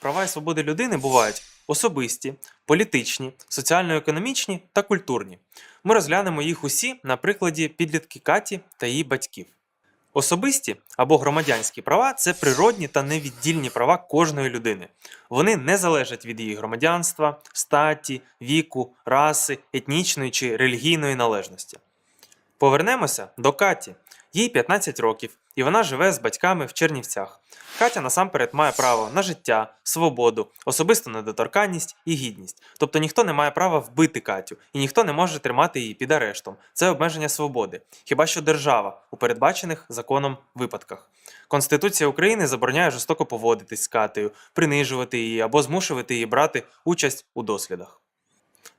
Права і свободи людини бувають особисті, політичні, соціально-економічні та культурні. Ми розглянемо їх усі на прикладі підлітки Каті та її батьків. Особисті або громадянські права це природні та невіддільні права кожної людини. Вони не залежать від її громадянства, статі, віку, раси, етнічної чи релігійної належності. Повернемося до Каті. Їй 15 років, і вона живе з батьками в Чернівцях. Катя насамперед має право на життя, свободу, особисту недоторканність і гідність. Тобто ніхто не має права вбити Катю, і ніхто не може тримати її під арештом. Це обмеження свободи. Хіба що держава у передбачених законом випадках. Конституція України забороняє жорстоко поводитись з Катею, принижувати її або змушувати її брати участь у дослідах.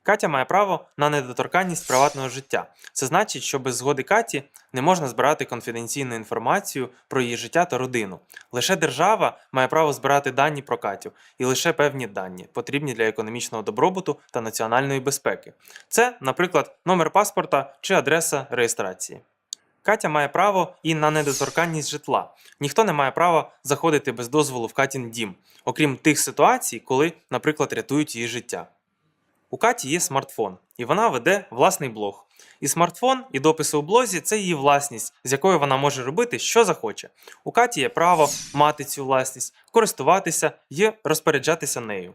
Катя має право на недоторканність приватного життя. Це значить, що без згоди Каті не можна збирати конфіденційну інформацію про її життя та родину. Лише держава має право збирати дані про Катю, і лише певні дані, потрібні для економічного добробуту та національної безпеки. Це, наприклад, номер паспорта чи адреса реєстрації. Катя має право і на недоторканність житла. Ніхто не має права заходити без дозволу в Катін дім, окрім тих ситуацій, коли, наприклад, рятують її життя. У Каті є смартфон, і вона веде власний блог. І смартфон, і дописи у блозі це її власність, з якою вона може робити, що захоче. У Каті є право мати цю власність, користуватися і розпоряджатися нею.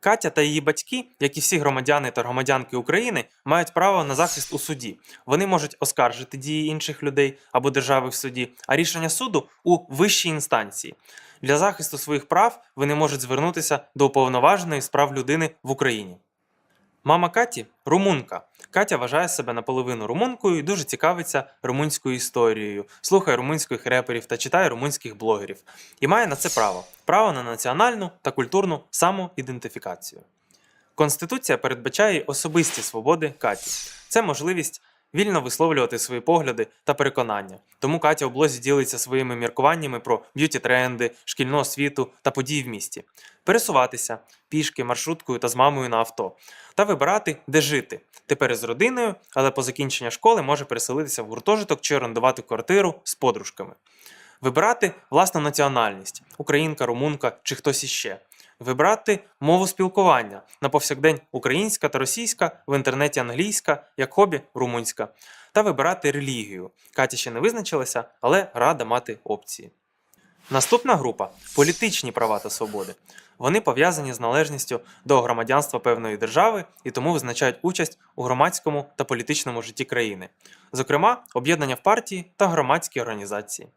Катя та її батьки, як і всі громадяни та громадянки України, мають право на захист у суді. Вони можуть оскаржити дії інших людей або держави в суді, а рішення суду у вищій інстанції. Для захисту своїх прав вони можуть звернутися до уповноваженої з прав людини в Україні. Мама Каті румунка. Катя вважає себе наполовину румункою і дуже цікавиться румунською історією, слухає румунських реперів та читає румунських блогерів. І має на це право право на національну та культурну самоідентифікацію. Конституція передбачає особисті свободи Каті. Це можливість вільно висловлювати свої погляди та переконання. Тому Катя у блозі ділиться своїми міркуваннями про б'юті-тренди, шкільну освіту та події в місті, пересуватися пішки, маршруткою та з мамою на авто, та вибирати, де жити. Тепер із родиною, але по закінченні школи може переселитися в гуртожиток чи орендувати квартиру з подружками. Вибирати власну національність українка, румунка чи хтось іще. Вибрати мову спілкування на повсякдень українська та російська, в інтернеті англійська, як хобі румунська. Та вибирати релігію. Катя ще не визначилася, але рада мати опції. Наступна група політичні права та свободи. Вони пов'язані з належністю до громадянства певної держави і тому визначають участь у громадському та політичному житті країни, зокрема, об'єднання в партії та громадські організації.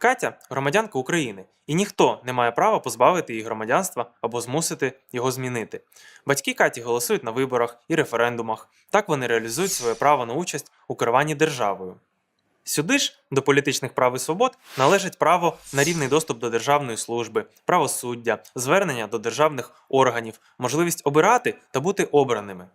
Катя громадянка України, і ніхто не має права позбавити її громадянства або змусити його змінити. Батьки Каті голосують на виборах і референдумах. Так вони реалізують своє право на участь у керуванні державою. Сюди ж до політичних прав і свобод належить право на рівний доступ до державної служби, правосуддя, звернення до державних органів, можливість обирати та бути обраними.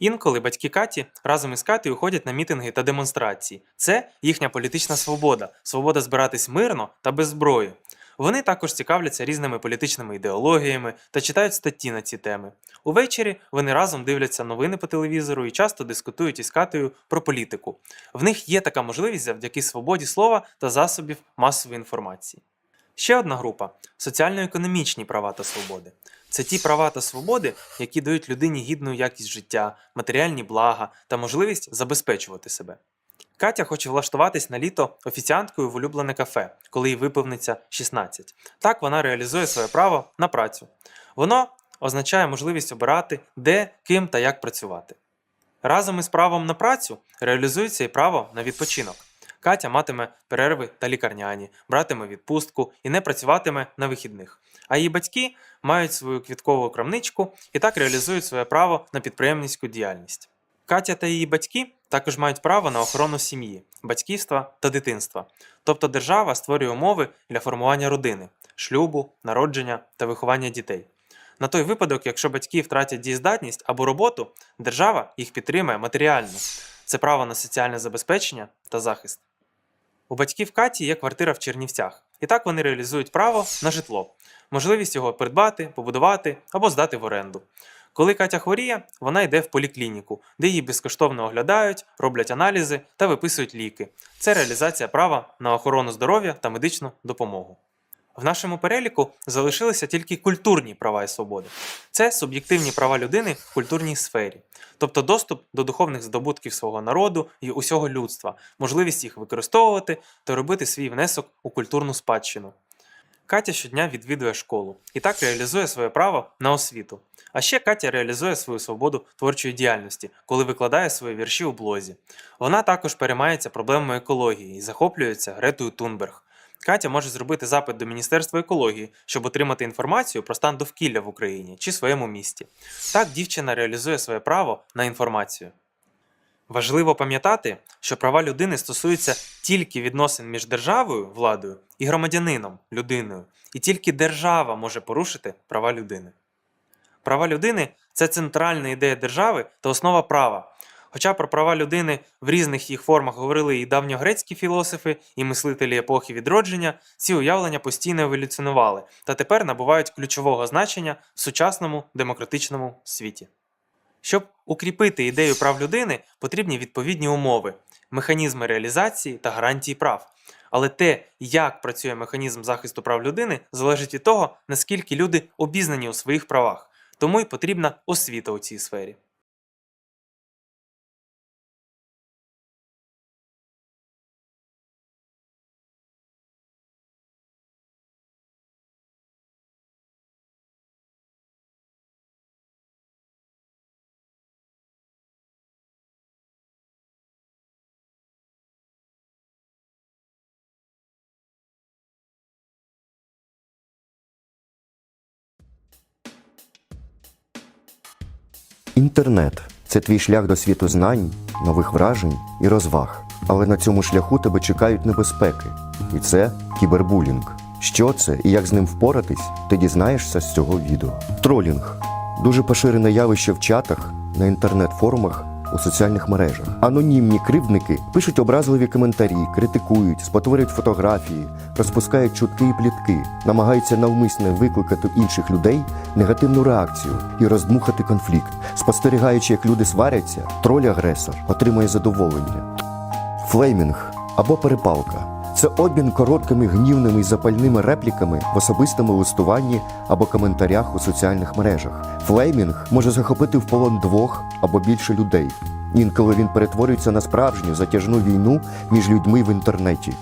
Інколи батьки Каті разом із Катею ходять на мітинги та демонстрації. Це їхня політична свобода, свобода збиратись мирно та без зброї. Вони також цікавляться різними політичними ідеологіями та читають статті на ці теми. Увечері вони разом дивляться новини по телевізору і часто дискутують із Катею про політику. В них є така можливість завдяки свободі слова та засобів масової інформації. Ще одна група соціально-економічні права та свободи. Це ті права та свободи, які дають людині гідну якість життя, матеріальні блага та можливість забезпечувати себе. Катя хоче влаштуватись на літо офіціанткою в улюблене кафе, коли їй виповниться 16. Так вона реалізує своє право на працю. Воно означає можливість обирати, де, ким та як працювати. Разом із правом на працю реалізується і право на відпочинок. Катя матиме перерви та лікарняні, братиме відпустку і не працюватиме на вихідних. А її батьки мають свою квіткову крамничку і так реалізують своє право на підприємницьку діяльність. Катя та її батьки також мають право на охорону сім'ї, батьківства та дитинства. Тобто держава створює умови для формування родини, шлюбу, народження та виховання дітей. На той випадок, якщо батьки втратять дієздатність або роботу, держава їх підтримує матеріально. Це право на соціальне забезпечення та захист. У батьків Каті є квартира в Чернівцях, і так вони реалізують право на житло, можливість його придбати, побудувати або здати в оренду. Коли Катя хворіє, вона йде в поліклініку, де її безкоштовно оглядають, роблять аналізи та виписують ліки. Це реалізація права на охорону здоров'я та медичну допомогу. В нашому переліку залишилися тільки культурні права і свободи. Це суб'єктивні права людини в культурній сфері, тобто доступ до духовних здобутків свого народу і усього людства, можливість їх використовувати та робити свій внесок у культурну спадщину. Катя щодня відвідує школу і так реалізує своє право на освіту. А ще Катя реалізує свою свободу творчої діяльності, коли викладає свої вірші у блозі. Вона також переймається проблемами екології і захоплюється Гретою Тунберг. Катя може зробити запит до Міністерства екології, щоб отримати інформацію про стан довкілля в Україні чи своєму місті. Так дівчина реалізує своє право на інформацію. Важливо пам'ятати, що права людини стосуються тільки відносин між державою, владою і громадянином, людиною, і тільки держава може порушити права людини. Права людини це центральна ідея держави та основа права. Хоча про права людини в різних їх формах говорили і давньогрецькі філософи, і мислителі епохи відродження, ці уявлення постійно еволюціонували та тепер набувають ключового значення в сучасному демократичному світі. Щоб укріпити ідею прав людини, потрібні відповідні умови, механізми реалізації та гарантії прав. Але те, як працює механізм захисту прав людини, залежить від того, наскільки люди обізнані у своїх правах. Тому й потрібна освіта у цій сфері. Інтернет це твій шлях до світу знань, нових вражень і розваг. Але на цьому шляху тебе чекають небезпеки. І це кібербулінг. Що це і як з ним впоратись, ти дізнаєшся з цього відео. Тролінг дуже поширене явище в чатах, на інтернет-форумах, у соціальних мережах. Анонімні кривдники пишуть образливі коментарі, критикують, спотворюють фотографії, розпускають чутки і плітки, намагаються навмисне викликати інших людей негативну реакцію і роздмухати конфлікт. Спостерігаючи, як люди сваряться, троль-агресор отримує задоволення. Флеймінг або перепалка це обмін короткими гнівними і запальними репліками в особистому листуванні або коментарях у соціальних мережах. Флеймінг може захопити в полон двох або більше людей. Інколи він перетворюється на справжню затяжну війну між людьми в інтернеті.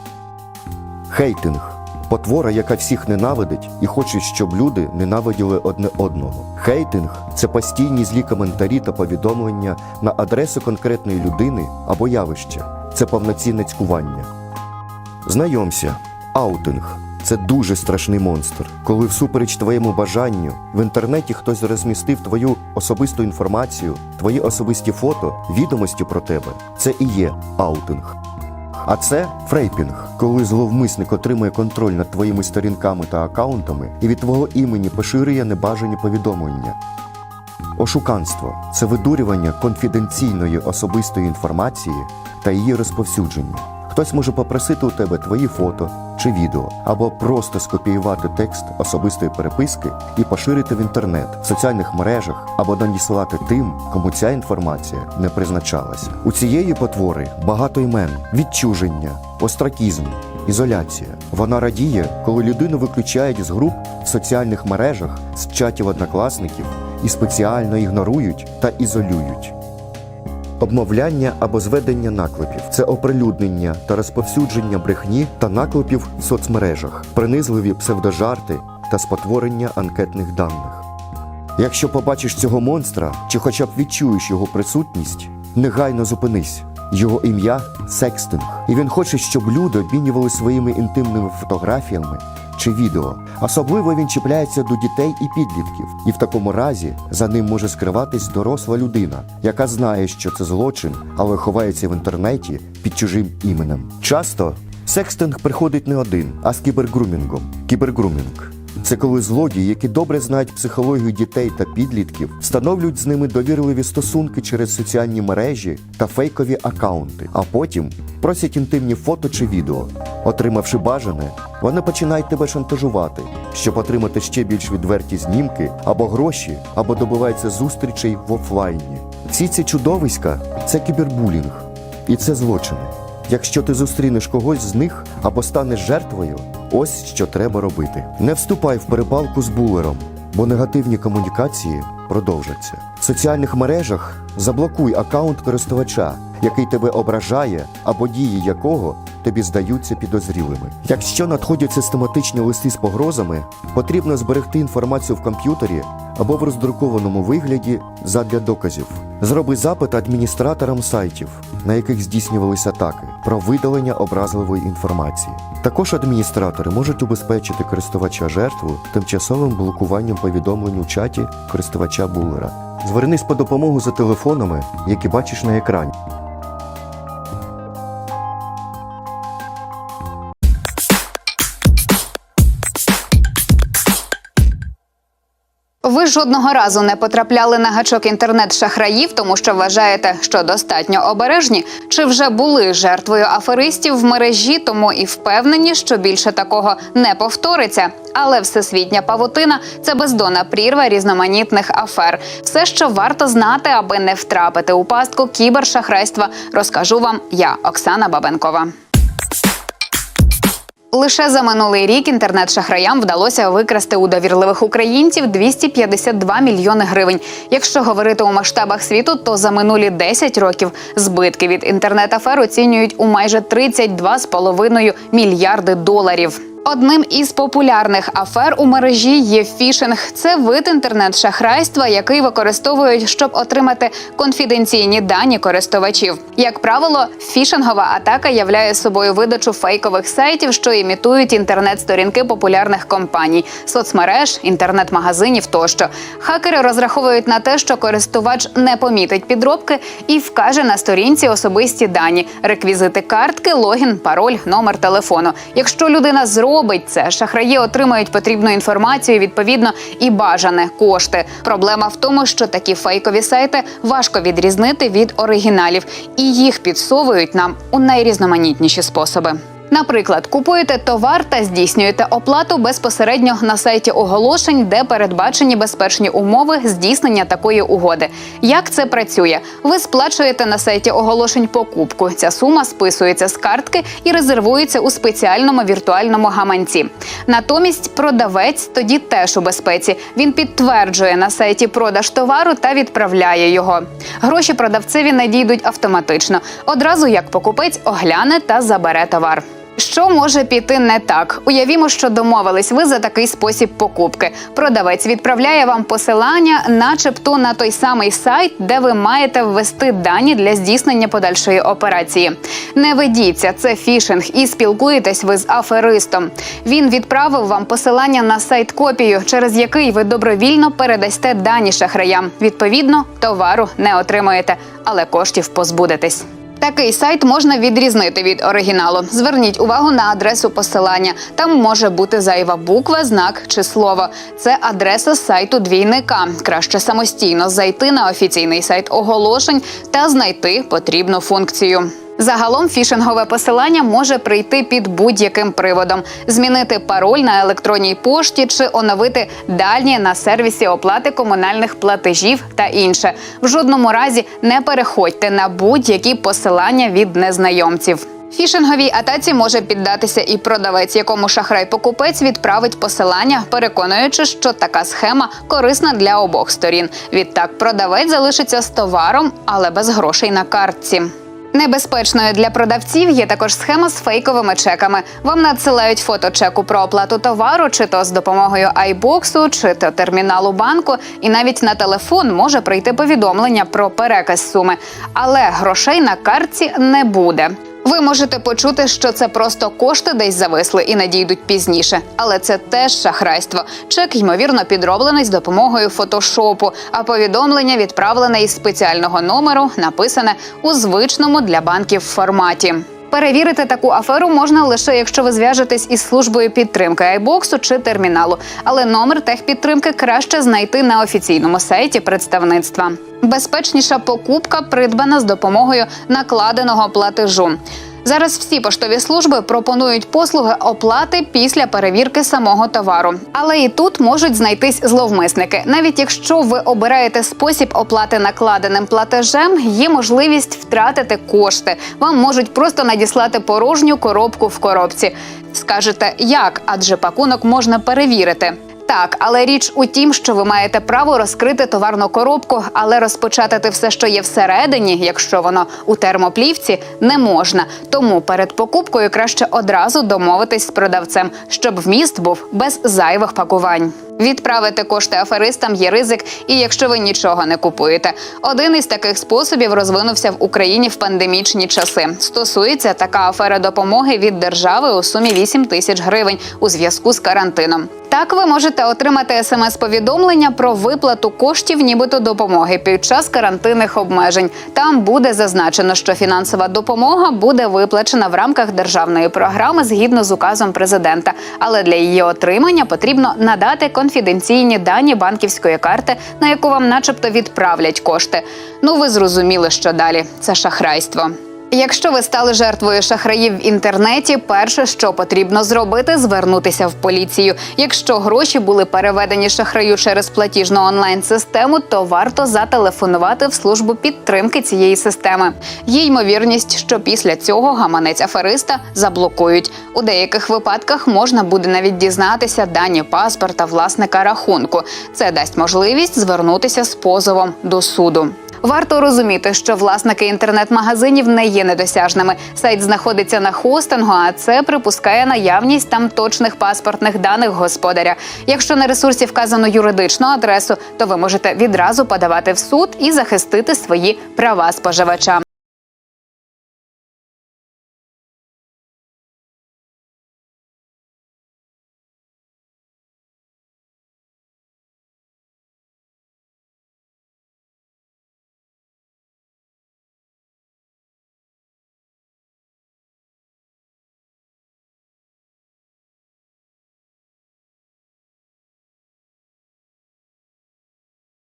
Хейтинг потвора, яка всіх ненавидить і хоче, щоб люди ненавиділи одне одного. Хейтинг це постійні злі коментарі та повідомлення на адресу конкретної людини або явища. Це повноцінне цькування. Знайомся, аутинг це дуже страшний монстр. Коли всупереч твоєму бажанню в інтернеті хтось розмістив твою особисту інформацію, твої особисті фото, відомості про тебе. Це і є аутинг. А це фрейпінг, коли зловмисник отримує контроль над твоїми сторінками та акаунтами і від твого імені поширює небажані повідомлення. Ошуканство це видурювання конфіденційної особистої інформації та її розповсюдження. Хтось може попросити у тебе твої фото чи відео, або просто скопіювати текст особистої переписки і поширити в інтернет, в соціальних мережах або надіслати тим, кому ця інформація не призначалася. У цієї потвори багато імен: відчуження, остракізм, ізоляція. Вона радіє, коли людину виключають з груп в соціальних мережах, з чатів однокласників і спеціально ігнорують та ізолюють. Обмовляння або зведення наклепів це оприлюднення та розповсюдження брехні та наклепів в соцмережах, принизливі псевдожарти та спотворення анкетних даних. Якщо побачиш цього монстра чи хоча б відчуєш його присутність, негайно зупинись. Його ім'я Секстинг, і він хоче, щоб люди обмінювали своїми інтимними фотографіями чи відео. Особливо він чіпляється до дітей і підлітків, і в такому разі за ним може скриватись доросла людина, яка знає, що це злочин, але ховається в інтернеті під чужим іменем. Часто секстинг приходить не один, а з кібергрумінгом. Кібергрумінг це коли злодії, які добре знають психологію дітей та підлітків, встановлюють з ними довірливі стосунки через соціальні мережі та фейкові акаунти, а потім просять інтимні фото чи відео. Отримавши бажане, вони починають тебе шантажувати, щоб отримати ще більш відверті знімки або гроші, або добиваються зустрічей в офлайні. Всі ці чудовиська це кібербулінг, і це злочини. Якщо ти зустрінеш когось з них або станеш жертвою, ось що треба робити. Не вступай в перепалку з булером, бо негативні комунікації продовжаться. В соціальних мережах заблокуй аккаунт користувача, який тебе ображає або дії якого тобі здаються підозрілими. Якщо надходять систематичні листи з погрозами, потрібно зберегти інформацію в комп'ютері або в роздрукованому вигляді задля доказів. Зроби запит адміністраторам сайтів, на яких здійснювалися атаки, про видалення образливої інформації. Також адміністратори можуть убезпечити користувача жертву тимчасовим блокуванням повідомлень у чаті користувача булера. Звернись по допомогу за телефонами, які бачиш на екрані. Ви жодного разу не потрапляли на гачок інтернет-шахраїв, тому що вважаєте, що достатньо обережні, чи вже були жертвою аферистів в мережі, тому і впевнені, що більше такого не повториться. Але всесвітня павутина це бездонна прірва різноманітних афер. Все, що варто знати, аби не втрапити у пастку кібершахрайства, розкажу вам я, Оксана Бабенкова. Лише за минулий рік інтернет-шахраям вдалося викрасти у довірливих українців 252 мільйони гривень. Якщо говорити у масштабах світу, то за минулі 10 років збитки від інтернет-афер оцінюють у майже 32,5 мільярди доларів. Одним із популярних афер у мережі є фішинг. Це вид інтернет-шахрайства, який використовують, щоб отримати конфіденційні дані користувачів. Як правило, фішингова атака являє собою видачу фейкових сайтів, що імітують інтернет-сторінки популярних компаній, соцмереж, інтернет-магазинів тощо. Хакери розраховують на те, що користувач не помітить підробки і вкаже на сторінці особисті дані, реквізити картки, логін, пароль, номер телефону. Якщо людина зробить це, шахраї отримають потрібну інформацію, відповідно і бажане кошти. Проблема в тому, що такі фейкові сайти важко відрізнити від оригіналів, і їх підсовують нам у найрізноманітніші способи. Наприклад, купуєте товар та здійснюєте оплату безпосередньо на сайті оголошень, де передбачені безпечні умови здійснення такої угоди. Як це працює? Ви сплачуєте на сайті оголошень покупку. Ця сума списується з картки і резервується у спеціальному віртуальному гаманці. Натомість продавець тоді теж у безпеці. Він підтверджує на сайті продаж товару та відправляє його. Гроші продавцеві надійдуть автоматично, одразу як покупець огляне та забере товар. Що може піти не так? Уявімо, що домовились ви за такий спосіб покупки. Продавець відправляє вам посилання, начебто на той самий сайт, де ви маєте ввести дані для здійснення подальшої операції. Не ведіться, це фішинг, і спілкуєтесь ви з аферистом. Він відправив вам посилання на сайт копію, через який ви добровільно передасте дані шахраям. Відповідно, товару не отримаєте, але коштів позбудетесь. Такий сайт можна відрізнити від оригіналу. Зверніть увагу на адресу посилання. Там може бути зайва буква, знак чи слово. Це адреса сайту двійника. Краще самостійно зайти на офіційний сайт оголошень та знайти потрібну функцію. Загалом фішингове посилання може прийти під будь-яким приводом: змінити пароль на електронній пошті чи оновити дані на сервісі оплати комунальних платежів та інше. В жодному разі не переходьте на будь-які посилання від незнайомців. Фішинговій атаці може піддатися і продавець, якому шахрай-покупець відправить посилання, переконуючи, що така схема корисна для обох сторін. Відтак продавець залишиться з товаром, але без грошей на картці. Небезпечною для продавців є також схема з фейковими чеками. Вам надсилають фото чеку про оплату товару, чи то з допомогою айбоксу, чи то терміналу банку, і навіть на телефон може прийти повідомлення про переказ суми. Але грошей на картці не буде. Ви можете почути, що це просто кошти десь зависли і надійдуть пізніше, але це теж шахрайство. Чек ймовірно підроблений з допомогою фотошопу, а повідомлення відправлене із спеціального номеру, написане у звичному для банків форматі. Перевірити таку аферу можна лише якщо ви зв'яжетесь із службою підтримки айбоксу чи терміналу, але номер техпідтримки краще знайти на офіційному сайті представництва. Безпечніша покупка придбана з допомогою накладеного платежу. Зараз всі поштові служби пропонують послуги оплати після перевірки самого товару. Але і тут можуть знайтись зловмисники. Навіть якщо ви обираєте спосіб оплати накладеним платежем, є можливість втратити кошти. Вам можуть просто надіслати порожню коробку в коробці. Скажете, як? Адже пакунок можна перевірити. Так, але річ у тім, що ви маєте право розкрити товарну коробку, але розпечатати все, що є всередині, якщо воно у термоплівці, не можна. Тому перед покупкою краще одразу домовитись з продавцем, щоб вміст був без зайвих пакувань. Відправити кошти аферистам є ризик, і якщо ви нічого не купуєте. Один із таких способів розвинувся в Україні в пандемічні часи. Стосується така афера допомоги від держави у сумі 8 тисяч гривень у зв'язку з карантином. Так ви можете отримати смс-повідомлення про виплату коштів, нібито допомоги під час карантинних обмежень. Там буде зазначено, що фінансова допомога буде виплачена в рамках державної програми згідно з указом президента. Але для її отримання потрібно надати конфіденційні дані банківської карти, на яку вам, начебто, відправлять кошти. Ну ви зрозуміли, що далі це шахрайство. Якщо ви стали жертвою шахраїв в інтернеті, перше, що потрібно зробити, звернутися в поліцію. Якщо гроші були переведені шахраю через платіжну онлайн-систему, то варто зателефонувати в службу підтримки цієї системи. Є ймовірність, що після цього гаманець афериста заблокують. У деяких випадках можна буде навіть дізнатися дані паспорта власника рахунку. Це дасть можливість звернутися з позовом до суду. Варто розуміти, що власники інтернет-магазинів не є недосяжними. Сайт знаходиться на хостингу, а це припускає наявність там точних паспортних даних господаря. Якщо на ресурсі вказано юридичну адресу, то ви можете відразу подавати в суд і захистити свої права споживача.